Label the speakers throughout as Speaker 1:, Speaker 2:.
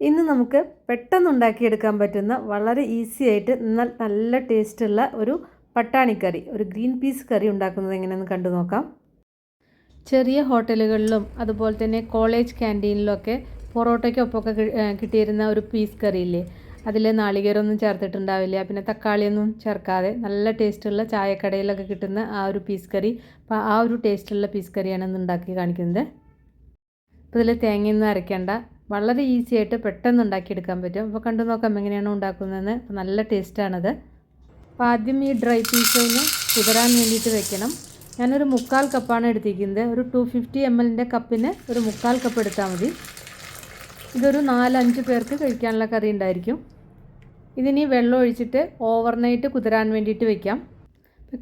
Speaker 1: ഇന്ന് നമുക്ക് പെട്ടെന്ന് ഉണ്ടാക്കിയെടുക്കാൻ പറ്റുന്ന വളരെ ഈസി ആയിട്ട് എന്നാൽ നല്ല ടേസ്റ്റുള്ള ഒരു പട്ടാണിക്കറി ഒരു ഗ്രീൻ പീസ് കറി ഉണ്ടാക്കുന്നത് എങ്ങനെയെന്ന് കണ്ടു നോക്കാം. ചെറിയ ഹോട്ടലുകളിലും അതുപോലെ തന്നെ കോളേജ് ക്യാന്റീനിലൊക്കെ പൊറോട്ടയ്ക്കൊപ്പമൊക്കെ കിട്ടിയിരുന്ന ഒരു പീസ് കറി ഇല്ലേ? അതിൽ നാളികേരമൊന്നും ചേർത്തിട്ടുണ്ടാവില്ല പിന്നെ തക്കാളിയൊന്നും ചേർക്കാതെ നല്ല ടേസ്റ്റുള്ള ചായക്കടയിലൊക്കെ കിട്ടുന്ന ആ ഒരു പീസ് കറി അപ്പോൾ ആ ഒരു ടേസ്റ്റുള്ള പീസ് കറിയാണ് ഇന്ന് ഉണ്ടാക്കി കാണിക്കുന്നത്. അപ്പോൾ ഇതിൽ തേങ്ങയൊന്നും അരയ്ക്കേണ്ട വളരെ ഈസി ആയിട്ട് പെട്ടെന്ന് ഉണ്ടാക്കിയെടുക്കാൻ പറ്റും. അപ്പോൾ കണ്ടു നോക്കാം എങ്ങനെയാണ് ഉണ്ടാക്കുന്നതെന്ന്. നല്ല ടേസ്റ്റാണത് അപ്പോൾ ആദ്യം ഈ ഡ്രൈ പീസ് ഒന്ന് കുതിരാൻ വേണ്ടിയിട്ട് വെക്കണം. ഞാനൊരു മുക്കാൽ കപ്പാണ് എടുത്തിരിക്കുന്നത്. ഒരു ടു ഫിഫ്റ്റി എം എല്ലിന്റെ കപ്പിന് ഒരു മുക്കാൽ കപ്പ് എടുത്താൽ മതി. ഇതൊരു നാലഞ്ച് പേർക്ക് കഴിക്കാനുള്ള കറി ഉണ്ടായിരിക്കും. ഇതിനി വെള്ളം ഒഴിച്ചിട്ട് ഓവർനൈറ്റ് കുതിരാൻ വേണ്ടിയിട്ട് വെക്കാം.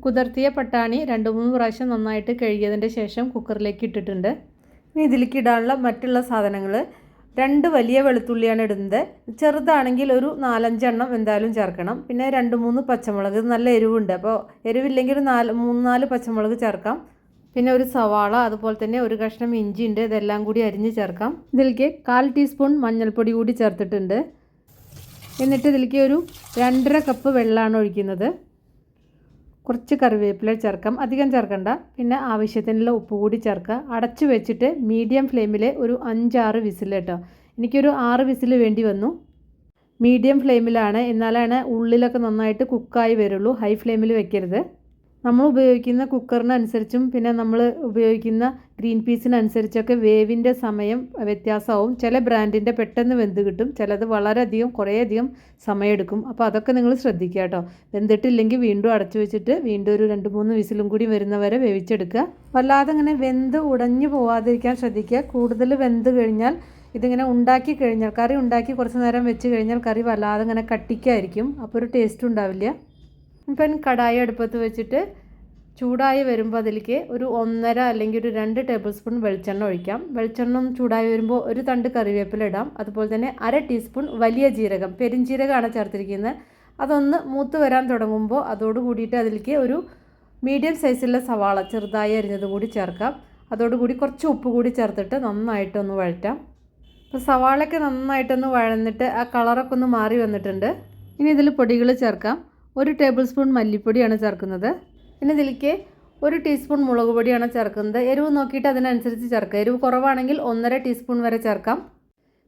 Speaker 1: കുതിർത്തിയ പട്ടാണി രണ്ട് മൂന്ന് പ്രാവശ്യം നന്നായിട്ട് കഴുകിയതിന്റെ ശേഷം കുക്കറിലേക്ക് ഇട്ടിട്ടുണ്ട്. ഇനി ഇതിലേക്ക് ഇടാനുള്ള മറ്റുള്ള സാധനങ്ങൾ രണ്ട് വലിയ വെളുത്തുള്ളിയാണ് ഇടുന്നത്. ചെറുതാണെങ്കിൽ ഒരു നാലഞ്ചെണ്ണം എന്തായാലും ചേർക്കണം. പിന്നെ രണ്ട് മൂന്ന് പച്ചമുളക്. നല്ല എരിവുണ്ട്. അപ്പോൾ എരിവില്ലെങ്കിൽ ഒരു നാല് മൂന്ന് നാല് പച്ചമുളക് ചേർക്കാം. പിന്നെ ഒരു സവാള അതുപോലെ തന്നെ ഒരു കഷ്ണം ഇഞ്ചി ഉണ്ട്. ഇതെല്ലാം കൂടി അരിഞ്ഞ് ചേർക്കാം. ഇതിലേക്ക് കാൽ ടീസ്പൂൺ മഞ്ഞൾപ്പൊടി കൂടി ചേർത്തിട്ടുണ്ട്. എന്നിട്ട് ഇതിലേക്ക് ഒരു രണ്ടര കപ്പ് വെള്ളമാണ് ഒഴിക്കുന്നത്. കുറച്ച് കറിവേപ്പില ചേർക്കാം. അധികം ചേർക്കണ്ട. പിന്നെ ആവശ്യത്തിനുള്ള ഉപ്പ് കൂടി ചേർക്കുക. അടച്ചു വെച്ചിട്ട് മീഡിയം ഫ്ലെയിമിൽ ഒരു അഞ്ചാറ് വിസിൽ കേട്ടോ. എനിക്കൊരു ആറ് വിസിൽ വേണ്ടി വന്നു. മീഡിയം ഫ്ലെയിമിലാണ് എന്നാലാണ് ഉള്ളിലൊക്കെ നന്നായിട്ട് കുക്കായി വരുള്ളൂ. ഹൈ ഫ്ലെയിമിൽ വെക്കരുത്. നമ്മൾ ഉപയോഗിക്കുന്ന കുക്കറിനനുസരിച്ചും പിന്നെ നമ്മൾ ഉപയോഗിക്കുന്ന ഗ്രീൻ പീസിനനുസരിച്ചൊക്കെ വേവിന്റെ സമയം വ്യത്യാസമാവും. ചില ബ്രാൻഡിന്റെ പെട്ടെന്ന് വെന്ത് കിട്ടും ചിലത് വളരെയധികം കുറേയധികം സമയമെടുക്കും. അപ്പോൾ അതൊക്കെ നിങ്ങൾ ശ്രദ്ധിക്കുക കേട്ടോ. വെന്തിട്ടില്ലെങ്കിൽ വീണ്ടും അടച്ചു വെച്ചിട്ട് വീണ്ടും ഒരു രണ്ട് മൂന്ന് വിസിലും കൂടി വരുന്നവരെ വേവിച്ചെടുക്കുക. വല്ലാതെ ഇങ്ങനെ വെന്ത് ഉടഞ്ഞു പോവാതിരിക്കാൻ ശ്രദ്ധിക്കുക. കൂടുതൽ വെന്ത് കഴിഞ്ഞാൽ ഇതിങ്ങനെ ഉണ്ടാക്കി കഴിഞ്ഞാൽ കറി ഉണ്ടാക്കി കുറച്ച് നേരം വെച്ച് കഴിഞ്ഞാൽ കറി വല്ലാതെ ഇങ്ങനെ കട്ടിക്കായിരിക്കും. അപ്പോൾ ഒരു ടേസ്റ്റ് ഉണ്ടാവില്ല. ഇപ്പം കടായി അടുപ്പത്ത് വെച്ചിട്ട് ചൂടായി വരുമ്പോൾ അതിലേക്ക് ഒരു ഒന്നര അല്ലെങ്കിൽ ഒരു രണ്ട് ടേബിൾ സ്പൂൺ വെളിച്ചെണ്ണ ഒഴിക്കാം. വെളിച്ചെണ്ണ ചൂടായി വരുമ്പോൾ ഒരു തണ്ട് കറിവേപ്പില ഇടാം. അതുപോലെ തന്നെ അര ടീസ്പൂൺ വലിയ ജീരകം. പെരിഞ്ജീരകമാണ് ചേർത്തിരിക്കുന്നത്. അതൊന്ന് മൂത്ത് വരാൻ തുടങ്ങുമ്പോൾ അതോട് കൂടിയിട്ട് അതിലേക്ക് ഒരു മീഡിയം സൈസിലുള്ള സവാള ചെറുതായി അരിഞ്ഞത് കൂടി ചേർക്കാം. അതോടുകൂടി കുറച്ച് ഉപ്പ് കൂടി ചേർത്തിട്ട് നന്നായിട്ടൊന്ന് വഴറ്റാം. അപ്പോൾ സവാളയൊക്കെ നന്നായിട്ടൊന്ന് വഴന്നിട്ട് ആ കളറൊക്കെ ഒന്ന് മാറി വന്നിട്ടുണ്ട്. ഇനി ഇതിൽ പൊടികൾ ചേർക്കാം. ഒരു ടേബിൾ സ്പൂൺ മല്ലിപ്പൊടിയാണ് ചേർക്കുന്നത്. പിന്നെ ഇതിലേക്ക് ഒരു ടീസ്പൂൺ മുളക് പൊടിയാണ് ചേർക്കുന്നത്. എരിവ് നോക്കിയിട്ട് അതിനനുസരിച്ച് ചേർക്കുക. എരിവ് കുറവാണെങ്കിൽ ഒന്നര ടീസ്പൂൺ വരെ ചേർക്കാം.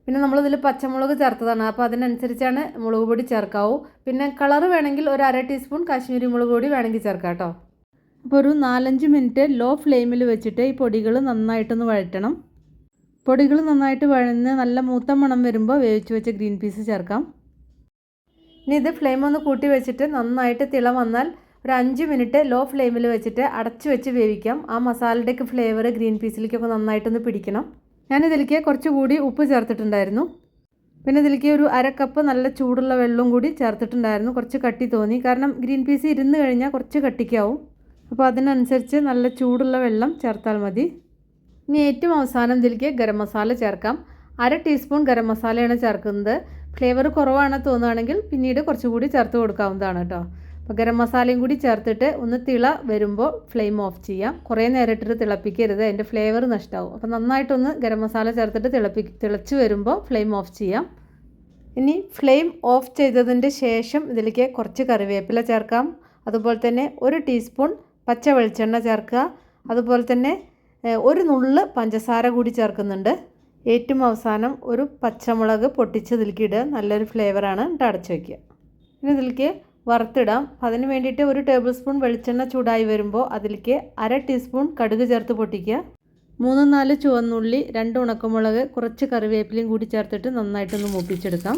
Speaker 1: പിന്നെ നമ്മളിതിൽ പച്ചമുളക് ചേർത്തതാണ്. അപ്പോൾ അതിനനുസരിച്ചാണ് മുളക് പൊടി ചേർക്കാവൂ. പിന്നെ കളർ വേണമെങ്കിൽ ഒരു അര ടീസ്പൂൺ കാശ്മീരി മുളക് പൊടി വേണമെങ്കിൽ ചേർക്കാം കേട്ടോ. അപ്പോൾ ഒരു നാലഞ്ച് മിനിറ്റ് ലോ ഫ്ലെയിമിൽ വെച്ചിട്ട് ഈ പൊടികൾ നന്നായിട്ടൊന്ന് വഴറ്റണം. പൊടികൾ നന്നായിട്ട് വഴന്ന് നല്ല മൂത്ത മണം വരുമ്പോൾ വേവിച്ച് വെച്ച ഗ്രീൻ പീസ് ചേർക്കാം. ഇനി ഇത് ഫ്ലെയിം ഒന്ന് കൂട്ടി വെച്ചിട്ട് നന്നായിട്ട് തിള വന്നാൽ ഒരു അഞ്ച് മിനിറ്റ് ലോ ഫ്ലെയിമിൽ വെച്ചിട്ട് അടച്ചു വെച്ച് വേവിക്കാം. ആ മസാലയുടെയൊക്കെ ഫ്ലേവർ ഗ്രീൻ പീസിലേക്കൊക്കെ നന്നായിട്ടൊന്ന് പിടിക്കണം. ഞാനിതിലേക്ക് കുറച്ചുകൂടി ഉപ്പ് ചേർത്തിട്ടുണ്ടായിരുന്നു. പിന്നെ ഇതിലേക്ക് ഒരു അര കപ്പ് നല്ല ചൂടുള്ള വെള്ളവും കൂടി ചേർത്തിട്ടുണ്ടായിരുന്നു. കുറച്ച് കട്ടി തോന്നി. കാരണം ഗ്രീൻ പീസ് ഇരുന്ന് കഴിഞ്ഞാൽ കുറച്ച് കട്ടിക്കാവും. അപ്പോൾ അതിനനുസരിച്ച് നല്ല ചൂടുള്ള വെള്ളം ചേർത്താൽ മതി. ഇനി ഏറ്റവും അവസാനം ഇതിലേക്ക് ഗരം മസാല ചേർക്കാം. അര ടീസ്പൂൺ ഗരം മസാലയാണ് ചേർക്കുന്നത്. ഫ്ലേവർ കുറവാണ് തോന്നുകയാണെങ്കിൽ പിന്നീട് കുറച്ചുകൂടി ചേർത്ത് കൊടുക്കാവുന്നതാണ് കേട്ടോ. അപ്പോൾ ഗരം മസാലയും കൂടി ചേർത്തിട്ട് ഒന്ന് തിള വരുമ്പോൾ ഫ്ലെയിം ഓഫ് ചെയ്യാം. കുറേ നേരം ഇട്ടിട്ട് തിളപ്പിക്കരുത് അതിന്റെ ഫ്ലേവർ നഷ്ടമാവും അപ്പോൾ നന്നായിട്ടൊന്ന് ഗരം മസാല ചേർത്തിട്ട് തിളപ്പി തിളച്ച് വരുമ്പോൾ ഫ്ലെയിം ഓഫ് ചെയ്യാം. ഇനി ഫ്ലെയിം ഓഫ് ചെയ്തതിന്റെ ശേഷം ഇതിലേക്ക് കുറച്ച് കറിവേപ്പില ചേർക്കാം. അതുപോലെ തന്നെ ഒരു ടീസ്പൂൺ പച്ച വെളിച്ചെണ്ണ ചേർക്കുക. അതുപോലെ തന്നെ ഒരു നുള്ള് പഞ്ചസാര കൂടി ചേർക്കുന്നുണ്ട്. ഏറ്റവും അവസാനം ഒരു പച്ചമുളക് പൊട്ടിച്ച് ഇതിലേക്ക് ഇടുക. നല്ലൊരു ഫ്ലേവറാണ് എന്നിട്ട് അടച്ചു വയ്ക്കുക ഇനി ഇതിലേക്ക് വറുത്തിടാം. അതിന് വേണ്ടിയിട്ട് ഒരു ടേബിൾ സ്പൂൺ വെളിച്ചെണ്ണ ചൂടായി വരുമ്പോൾ അതിലേക്ക് അര ടീസ്പൂൺ കടുക് ചേർത്ത് പൊട്ടിക്കുക. മൂന്ന് നാല് ചുവന്നുള്ളി രണ്ട് ഉണക്കമുളക് കുറച്ച് കറിവേപ്പിലയും കൂടി ചേർത്തിട്ട് നന്നായിട്ടൊന്ന് മൂപ്പിച്ചെടുക്കാം.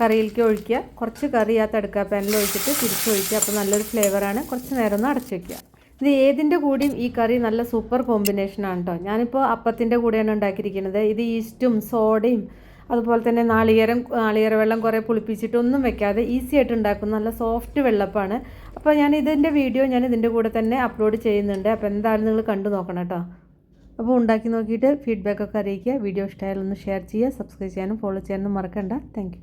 Speaker 1: കറിയിലേക്ക് ഒഴിക്കുക. കുറച്ച് കറി ആ തടുക്ക പാനിൽ ഒഴിച്ചിട്ട് തിരിച്ചൊഴിക്കുക അപ്പോൾ നല്ലൊരു ഫ്ലേവറാണ് കുറച്ച് നേരം ഒന്ന് അടച്ചു വയ്ക്കുക ഇത് ഏതിന്റെ കൂടെയും ഈ കറി നല്ല സൂപ്പർ കോമ്പിനേഷനാണ് കേട്ടോ ഞാനിപ്പോൾ അപ്പത്തിന്റെ കൂടെയാണ് ഉണ്ടാക്കിയിരിക്കുന്നത്. ഇത് ഈസ്റ്റും സോഡയും അതുപോലെ തന്നെ നാളികേരം നാളികേര വെള്ളം കുറേ പുളിപ്പിച്ചിട്ടൊന്നും വെക്കാതെ ഈസി ആയിട്ട് ഉണ്ടാക്കുന്ന നല്ല സോഫ്റ്റ് വെള്ളപ്പാണ്. അപ്പോൾ ഞാൻ ഇതിന്റെ വീഡിയോ ഞാൻ ഇതിന്റെ കൂടെ തന്നെ അപ്ലോഡ് ചെയ്യുന്നുണ്ട്. അപ്പോൾ എന്തായാലും നിങ്ങൾ കണ്ടു നോക്കണം കേട്ടോ അപ്പോൾ ഉണ്ടാക്കി നോക്കിയിട്ട് ഫീഡ്ബാക്കൊക്കെ അറിയിക്കുക. വീഡിയോ ഇഷ്ടമായാലൊന്ന് ഷെയർ ചെയ്യുക. സബ്സ്ക്രൈബ് ചെയ്യാനും ഫോളോ ചെയ്യാനും മറക്കണ്ട. താങ്ക്